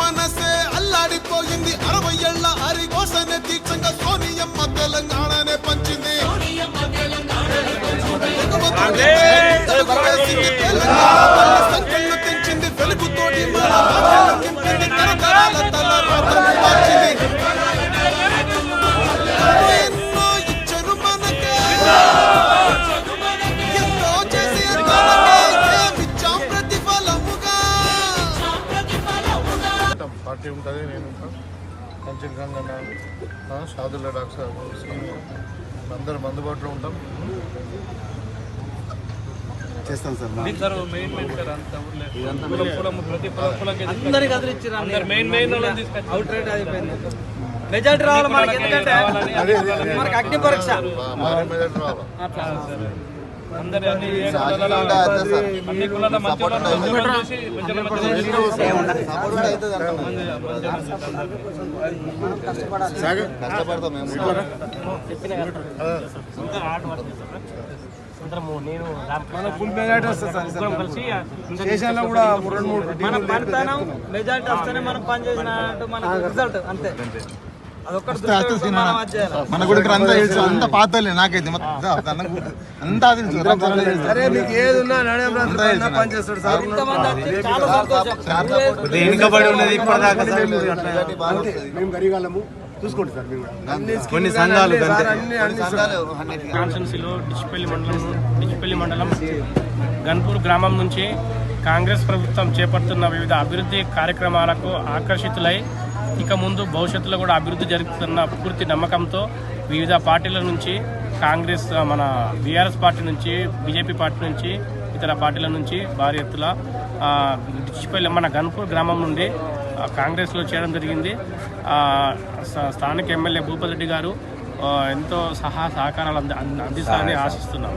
ಮನಸ್ಸೆ ಅಲ್ಲಾಡಿತೋ ಹಿಂದಿ ಅರವೈ ಎಲ್ಲ ಅರಿಗೋಸನೆ ತೀರ್ಚಂಗ ಸೋನಿಯಮ್ಮ ತೆಲಂಗಾಣನೆ ಪಂಚಿಂದಿ మంచి గంగన్న షాదుల్లా డాక్టర్ శ్రీను అందరం అందుబాటులో ఉంటాం. చేస్తాం సార్. మెజార్టీ రావాలి మనకి. ఎందుకంటే మనకి అగ్ని పరీక్ష. అందరి అన్ని కులాల మేము స్టేషన్లో కూడా. రెండు మూడు మన పనితనం మెజార్టీ వస్తేనే మనం పని చేసినట్టు మనకు రిజల్ట్ అంతే. మనం గుడికి అంతా తెలుసు. అంత పాతలే నాకైతే మొత్తం. అంతా తెలుసు. అరే మీకు ఏది ఉన్నా నడేం పని చేస్తాడు సార్. ఇంతమంది వచ్చి చాలా సంతోషం. వెనుకబడి ఉన్నది ఇప్పటిదాకా మేము గరిగాలము చూసుకోండి సార్ మేము కూడా. కొన్ని సంఘాలు కాన్స్టెన్సీలో డిచ్చిపల్లి మండలం డిచ్చిపల్లి మండలం గన్పూర్ గ్రామం నుంచి కాంగ్రెస్ ప్రభుత్వం చేపడుతున్న వివిధ అభివృద్ధి కార్యక్రమాలకు ఆకర్షితులై ఇక ముందు భవిష్యత్తులో కూడా అభివృద్ధి జరుగుతున్న పూర్తి నమ్మకంతో వివిధ పార్టీల నుంచి కాంగ్రెస్ మన బీఆర్ఎస్ పార్టీ నుంచి బీజేపీ పార్టీ నుంచి ఇతర పార్టీల నుంచి భారీ ఎత్తుల ఆ, డిచ్చిపల్లి మన గన్పూర్ గ్రామం నుండి కాంగ్రెస్లో చేయడం జరిగింది. స్థానిక ఎమ్మెల్యే భూపతి రెడ్డి గారు ఎంతో సహా సహకారాలు అంది అందిస్తారని ఆశిస్తున్నాం.